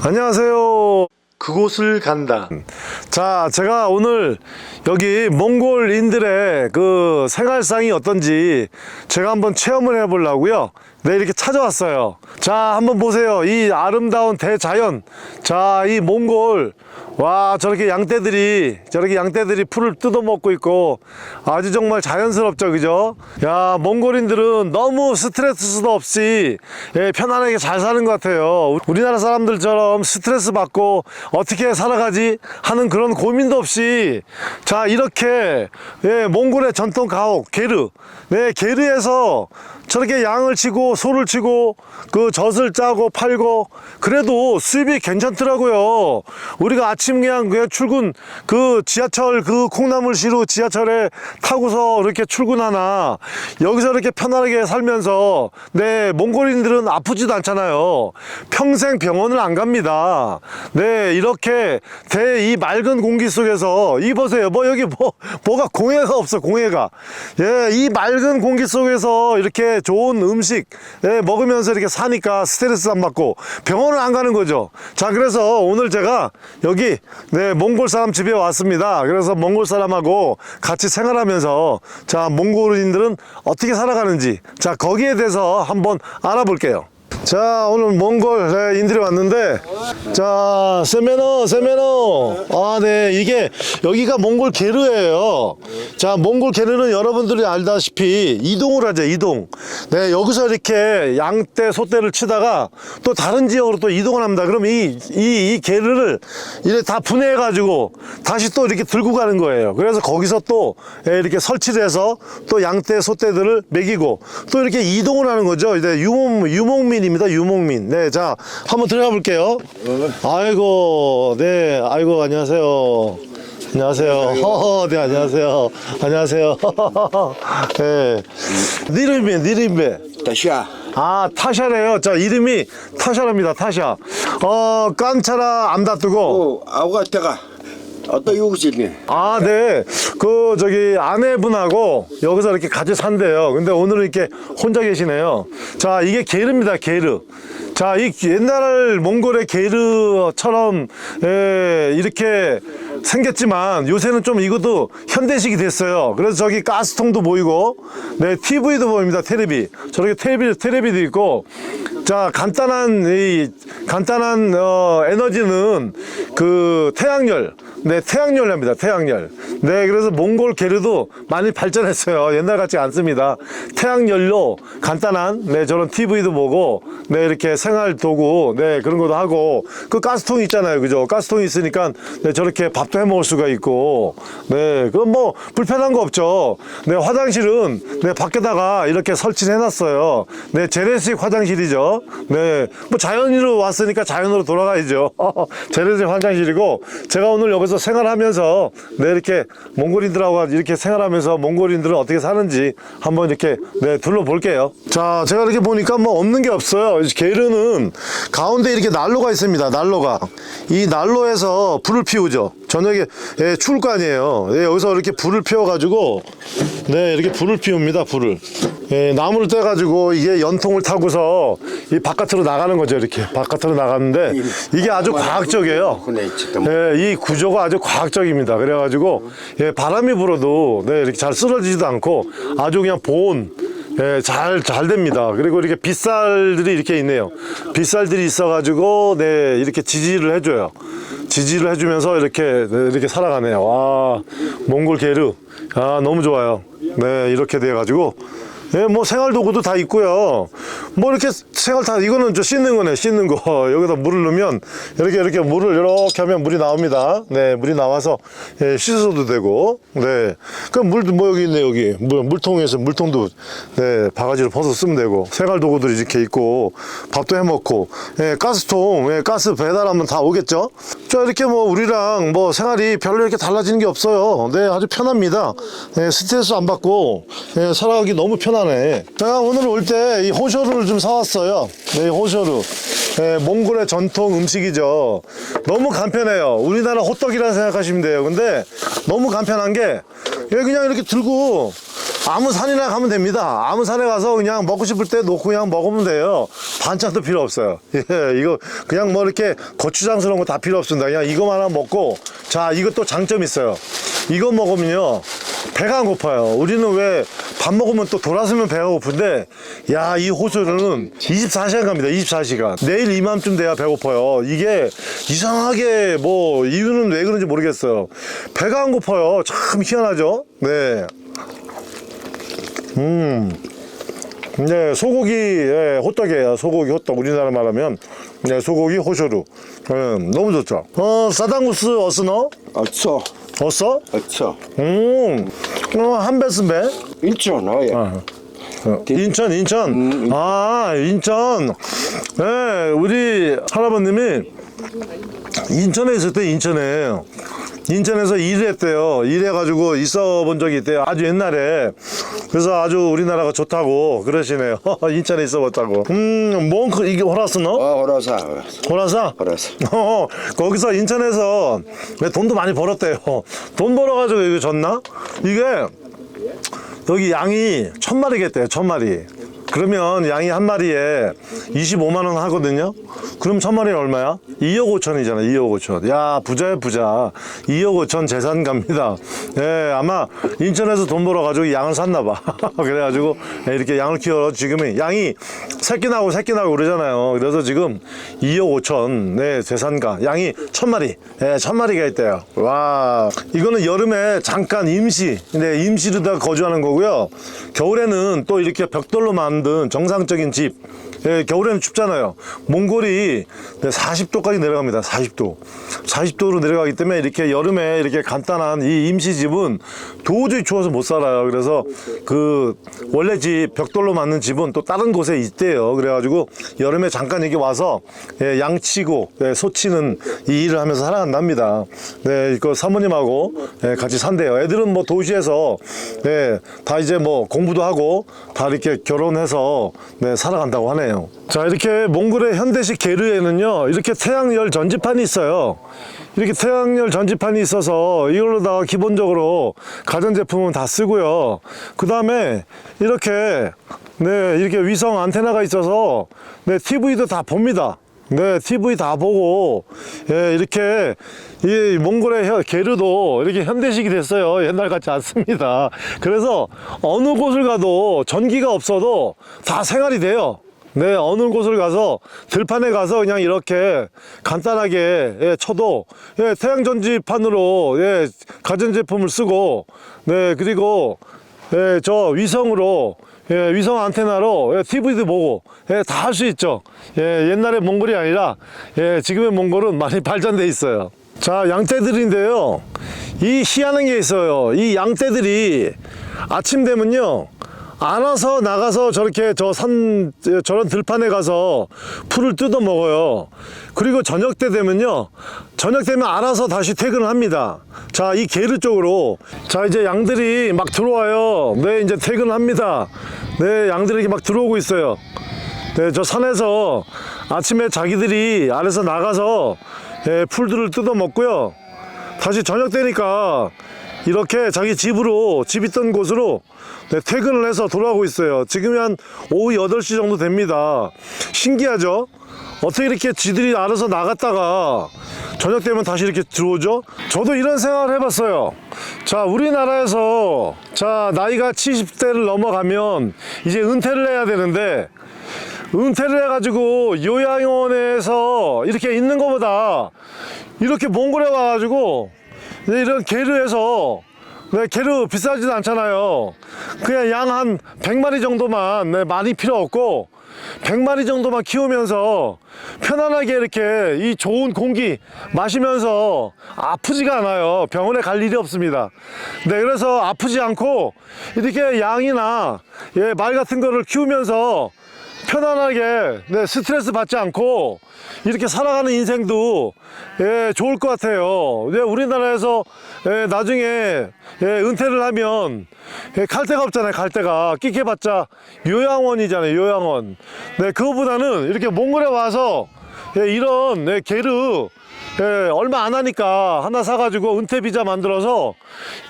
안녕하세요. 그곳을 간다. 자, 제가 오늘 여기 몽골인들의 그 생활상이 어떤지 제가 한번 체험을 해보려고요. 네, 이렇게 찾아왔어요. 자, 한번 보세요. 이 아름다운 대자연. 자, 이 몽골. 와, 저렇게 양떼들이, 저렇게 양떼들이 풀을 뜯어먹고 있고 아주 정말 자연스럽죠. 그죠? 야, 몽골인들은 너무 스트레스도 없이 예, 편안하게 잘 사는 것 같아요. 우리나라 사람들처럼 스트레스 받고 어떻게 살아가지 하는 그런 고민도 없이 자, 이렇게 예, 몽골의 전통 가옥, 게르. 네, 게르에서 저렇게 양을 치고 소를 치고 그 젖을 짜고 팔고 그래도 수입이 괜찮더라고요. 우리가 아침 그냥 그냥 출근 그 지하철 그 콩나물시루 지하철에 타고서 이렇게 출근하나 여기서 이렇게 편안하게 살면서 네 몽골인들은 아프지도 않잖아요. 평생 병원을 안 갑니다. 네 이렇게 대 이 맑은 공기 속에서 이 보세요. 뭐 여기 뭐 뭐가 공해가 없어 공해가 예 이 맑은 공기 속에서 이렇게 좋은 음식 예, 먹으면서 이렇게 사니까 스트레스 안 받고 병원을 안 가는 거죠. 자, 그래서 오늘 제가 여기 네, 몽골 사람 집에 왔습니다. 그래서 몽골 사람하고 같이 생활하면서 자, 몽골인들은 어떻게 살아가는지 자, 거기에 대해서 한번 알아볼게요. 자 오늘 몽골 네, 인들이 왔는데. 자 세메노 세메노. 아 네 이게 여기가 몽골 게르예요. 자 몽골 게르는 여러분들이 알다시피 이동을 하죠 이동. 네 여기서 이렇게 양떼 소떼를 치다가 또 다른 지역으로 또 이동을 합니다. 그럼 이 이 이 게르를 이렇게 다 분해해 가지고 다시 또 이렇게 들고 가는 거예요. 그래서 거기서 또 예, 이렇게 설치를 해서 또 양떼 소떼들을 먹이고 또 이렇게 이동을 하는 거죠. 이제 유목 유목민입니다 유목민. 네 자 한번 들어가 볼게요. 아이고 네 아이고 안녕하세요. 안녕하세요. 허허 네 안녕하세요. 안녕하세요. 네. 니름베 니름베 다시야. 아 타샤래요. 자 이름이 타샤랍니다 타샤. 어 깐차라 암다뜨고. 어, 아우가 때가 어떤 요구지네. 아, 네. 그, 저기, 아내분하고 여기서 이렇게 같이 산대요. 근데 오늘은 이렇게 혼자 계시네요. 자, 이게 게르입니다, 게르. 자, 이 옛날 몽골의 게르처럼, 에, 이렇게 생겼지만 요새는 좀 이것도 현대식이 됐어요. 그래서 저기 가스통도 보이고, 네, TV도 보입니다, 테레비. 저렇게 테레비, 테레비도 있고, 자, 간단한, 이, 간단한, 어, 에너지는 그 태양열. 네, 태양열입니다. 태양열. 네, 그래서 몽골 게르도 많이 발전했어요. 옛날 같지 않습니다. 태양열로 간단한, 네, 저런 TV도 보고, 네, 이렇게 생활 도구, 네, 그런 것도 하고, 그 가스통 있잖아요. 그죠? 가스통이 있으니까, 네, 저렇게 밥도 해 먹을 수가 있고, 네, 그건 뭐, 불편한 거 없죠. 네, 화장실은, 네, 밖에다가 이렇게 설치를 해놨어요. 네, 재래식 화장실이죠. 네, 뭐 자연으로 왔으니까 자연으로 돌아가야죠. 재래식 화장실이고, 제가 오늘 여기서 생활하면서, 네, 이렇게 몽골인들하고 이렇게 생활하면서 몽골인들은 어떻게 사는지 한번 이렇게, 네, 둘러볼게요. 자, 제가 이렇게 보니까 뭐 없는 게 없어요. 게르는 가운데 이렇게 난로가 있습니다. 난로가. 이 난로에서 불을 피우죠. 저녁에 예, 추울 거 아니에요. 예, 여기서 이렇게 불을 피워가지고, 네, 이렇게 불을 피웁니다. 불을. 예, 나무를 떼가지고 이게 연통을 타고서 이 바깥으로 나가는 거죠. 이렇게 바깥으로 나가는데 이게 아주 과학적이에요. 예, 이 구조가 아주 과학적입니다. 그래가지고 예, 바람이 불어도 네, 이렇게 잘 쓰러지지도 않고 아주 그냥 보온 예, 잘, 잘 됩니다. 그리고 이렇게 빗살들이 이렇게 있네요. 빗살들이 있어가지고, 네, 이렇게 지지를 해줘요. 지지를 해주면서 이렇게, 네, 이렇게 살아가네요. 와, 몽골 게르. 아, 너무 좋아요. 네, 이렇게 돼가지고. 예, 뭐 생활 도구도 다 있고요. 뭐 이렇게 생활 다 이거는 저 씻는 거네, 씻는 거. 여기다 물을 넣으면 이렇게 이렇게 물을 이렇게 하면 물이 나옵니다. 네, 물이 나와서 예, 씻어도 되고. 네. 그럼 물도 뭐 여기 있네, 여기. 물, 물통에서 물통도 네, 바가지로 벗어 쓰면 되고. 생활 도구들이 이렇게 있고 밥도 해 먹고. 예, 가스통, 예, 가스 배달하면 다 오겠죠? 자, 이렇게 뭐 우리랑 뭐 생활이 별로 이렇게 달라지는 게 없어요. 네, 아주 편합니다. 예, 스트레스 안 받고 예, 살아가기 너무 편 하네. 제가 오늘 올 때 이 호쇼를 좀 사왔어요. 네, 이 호쇼르. 예, 몽골의 전통 음식이죠. 너무 간편해요. 우리나라 호떡이라 생각하시면 돼요. 근데 너무 간편한 게 예, 그냥 이렇게 들고 아무 산이나 가면 됩니다. 아무 산에 가서 그냥 먹고 싶을 때 놓고 그냥 먹으면 돼요. 반찬도 필요 없어요. 예, 이거 그냥 뭐 이렇게 고추장스러운 거 다 필요 없습니다. 그냥 이거만 하나 먹고 자 이것도 장점 있어요. 이거 먹으면요 배가 안 고파요. 우리는 왜 밥 먹으면 또 돌아서면 배가 고픈데 야 이 호수는 24시간 갑니다. 24시간. 내일 이맘쯤 돼야 배고파요. 이게 이상하게 뭐 이유는 왜 그런지 모르겠어요. 배가 안 고파요. 참 희한하죠. 네. 음. 네, 소고기 예, 호떡이에요. 소고기 호떡. 우리나라 말하면 네, 소고기 호쇼루. 음, 너무 좋죠. 어, 사당구스 어스너? 어 서 어서? 어서 음. 어, 한 배스 배? 인천 어 예 어, 인천, 인천. 아, 인천. 네, 우리 할아버님이 인천에 있을 때 인천에 인천에서 일을 했대요. 일해가지고 있어 본 적이 있대요. 아주 옛날에. 그래서 아주 우리나라가 좋다고 그러시네요. 인천에 있어 봤다고. 음, 뭔, 그- 이게 호라스 너? 어 호라사 호라사? 호라사 어, 거기서 인천에서 돈도 많이 벌었대요. 돈 벌어가지고 이거 졌나? 이게 여기 양이 천 마리겠대요, 천 마리. 그러면 양이 한 마리에 25만 원 하거든요. 그럼 천 마리는 얼마야? 2억 5천이잖아. 2억 5천. 야 부자야 부자. 2억 5천 재산 갑니다. 예, 아마 인천에서 돈 벌어 가지고 양을 샀나 봐. 그래가지고 이렇게 양을 키워 지금이 양이 새끼 나고 새끼 나고 그러잖아요. 그래서 지금 2억 5천 네 재산가 양이 천 마리. 예, 천 마리가 있대요. 와 이거는 여름에 잠깐 임시 네 임시로다 거주하는 거고요. 겨울에는 또 이렇게 벽돌로 만든 정상적인 집. 예, 겨울에는 춥잖아요. 몽골이 40도까지 내려갑니다. 40도. 40도로 내려가기 때문에 이렇게 여름에 이렇게 간단한 이 임시집은 도저히 추워서 못 살아요. 그래서 그 원래 집 벽돌로 만든 집은 또 다른 곳에 있대요. 그래가지고 여름에 잠깐 여기 와서 예, 양치고 예, 소치는 이 일을 하면서 살아간답니다. 네, 이거 사모님하고 예, 같이 산대요. 애들은 뭐 도시에서 네, 다 이제 뭐 공부도 하고 다 이렇게 결혼해서 네, 살아간다고 하네요. 자, 이렇게 몽골의 현대식 게르에는요, 이렇게 태양열 전지판이 있어요. 이렇게 태양열 전지판이 있어서 이걸로다가 기본적으로 가전제품은 다 쓰고요. 그 다음에 이렇게 네, 이렇게 위성 안테나가 있어서 네, TV도 다 봅니다. 네, TV 다 보고, 예, 이렇게, 이 몽골의 혀- 게르도 이렇게 현대식이 됐어요. 옛날 같지 않습니다. 그래서 어느 곳을 가도 전기가 없어도 다 생활이 돼요. 네, 어느 곳을 가서 들판에 가서 그냥 이렇게 간단하게 예, 쳐도 예, 태양전지판으로 예, 가전제품을 쓰고 네, 그리고 예, 저 위성으로 예, 위성 안테나로 예, TV도 보고 예, 다 할 수 있죠. 예, 옛날에 몽골이 아니라 예, 지금의 몽골은 많이 발전돼 있어요. 자, 양떼들인데요. 이 희한한 게 있어요. 이 양떼들이 아침 되면요. 안아서 나가서 저렇게 저 산 저런 들판에 가서 풀을 뜯어 먹어요. 그리고 저녁 때 되면요. 저녁 되면 알아서 다시 퇴근을 합니다. 자, 이 게르 쪽으로 자, 이제 양들이 막 들어와요. 네, 이제 퇴근을 합니다. 네, 양들이 막 들어오고 있어요. 네, 저 산에서 아침에 자기들이 아래서 나가서 예, 풀들을 뜯어 먹고요. 다시 저녁 되니까 이렇게 자기 집으로 집 있던 곳으로 네, 퇴근을 해서 돌아오고 있어요. 지금이 한 오후 8시 정도 됩니다. 신기하죠? 어떻게 이렇게 지들이 알아서 나갔다가 저녁 되면 다시 이렇게 들어오죠? 저도 이런 생각을 해봤어요. 자, 우리나라에서 자, 나이가 70대를 넘어가면 이제 은퇴를 해야 되는데 은퇴를 해가지고 요양원에서 이렇게 있는 것보다 이렇게 몽골에 와가지고 이런 게르에서 네, 게르 비싸지도 않잖아요. 그냥 양 한 100마리 정도만 네, 많이 필요 없고 100마리 정도만 키우면서 편안하게 이렇게 이 좋은 공기 마시면서 아프지가 않아요. 병원에 갈 일이 없습니다. 네, 그래서 아프지 않고 이렇게 양이나 예, 말 같은 거를 키우면서 편안하게 네, 스트레스 받지 않고 이렇게 살아가는 인생도 예, 좋을 것 같아요. 예, 우리나라에서 예, 나중에 예, 은퇴를 하면 예, 갈 데가 없잖아요. 갈 데가 끼케봤자 요양원이잖아요. 요양원. 네, 그거보다는 이렇게 몽골에 와서 예, 이런 네, 게르 예, 얼마 안 하니까 하나 사가지고 은퇴 비자 만들어서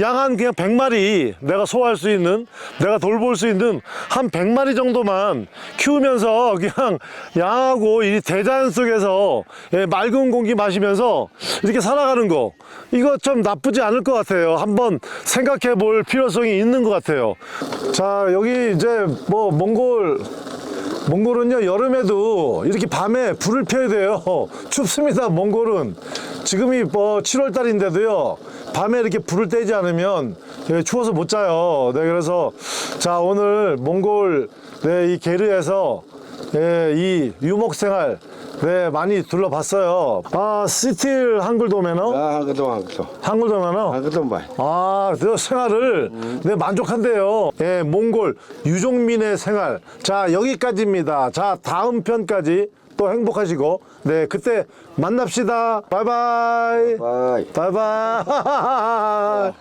양 한 그냥 100마리 내가 소화할 수 있는 내가 돌볼 수 있는 한 100마리 정도만 키우면서 그냥 양하고 이 대자연 속에서 예, 맑은 공기 마시면서 이렇게 살아가는 거 이거 좀 나쁘지 않을 것 같아요. 한번 생각해 볼 필요성이 있는 것 같아요. 자 여기 이제 뭐 몽골 몽골은요 여름에도 이렇게 밤에 불을 펴야 돼요. 춥습니다 몽골은. 지금이 뭐 7월 달인데도요 밤에 이렇게 불을 떼지 않으면 예, 추워서 못 자요. 네 그래서 자 오늘 몽골 네, 이 게르에서 예, 이 유목 생활 네 많이 둘러봤어요 아 시틸 한글 도메너 아 그동 안 그동 한글 도메너 아 그동 봐 아, 그 생활을 네, 만족한대요. 예, 몽골 유종민의 생활. 자, 여기까지입니다. 자, 다음 편까지 또 행복하시고, 네, 그때 만납시다. 바이바이. 바이 바이바이.